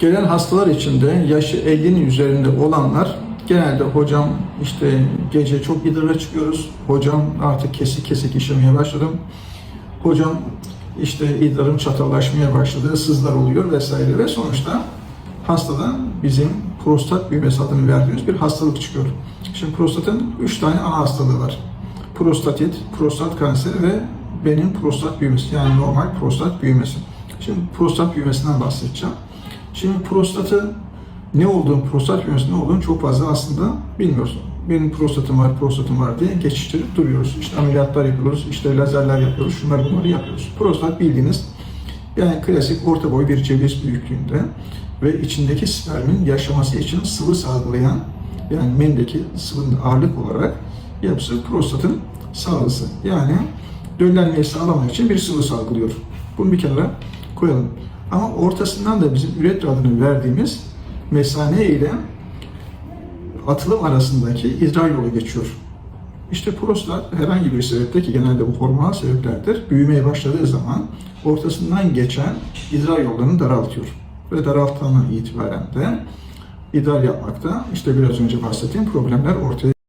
Gelen hastalar içinde yaşı 50'nin üzerinde olanlar genelde hocam işte gece çok idrara çıkıyoruz. Hocam artık kesik kesik işemeye başladım. Hocam işte idrarım çatallaşmaya başladı, sızlar oluyor vesaire ve sonuçta hastadan bizim prostat büyümesi adını verdiğimiz bir hastalık çıkıyor. Şimdi prostatın 3 tane ana hastalığı var. Prostatit, prostat kanseri ve benim prostat büyümesi yani normal prostat büyümesi. Şimdi prostat büyümesinden bahsedeceğim. Şimdi prostatı ne olduğunu, prostat büyümesi ne olduğunu çok fazla aslında bilmiyoruz. Benim prostatım var, prostatım var diye geçiştirip duruyoruz. İşte ameliyatlar yapıyoruz, işte lazerler yapıyoruz, şunları bunları yapıyoruz. Prostat bildiğiniz yani klasik orta boy bir ceviz büyüklüğünde ve içindeki spermin yaşaması için sıvı salgılayan yani mendeki sıvının ağırlık olarak yapısı prostatın sağlısı. Yani döllenmeyi sağlamak için bir sıvı salgılıyor. Bunu bir kenara koyalım. Ama ortasından da bizim üretra adını verdiğimiz mesane ile atılım arasındaki idrar yolu geçiyor. İşte prostat herhangi bir sebepte ki genelde bu hormonal sebeplerdir. Büyümeye başladığı zaman ortasından geçen idrar yollarını daraltıyor. Ve daralttığından itibaren de idrar yapmakta işte biraz önce bahsettiğim problemler ortaya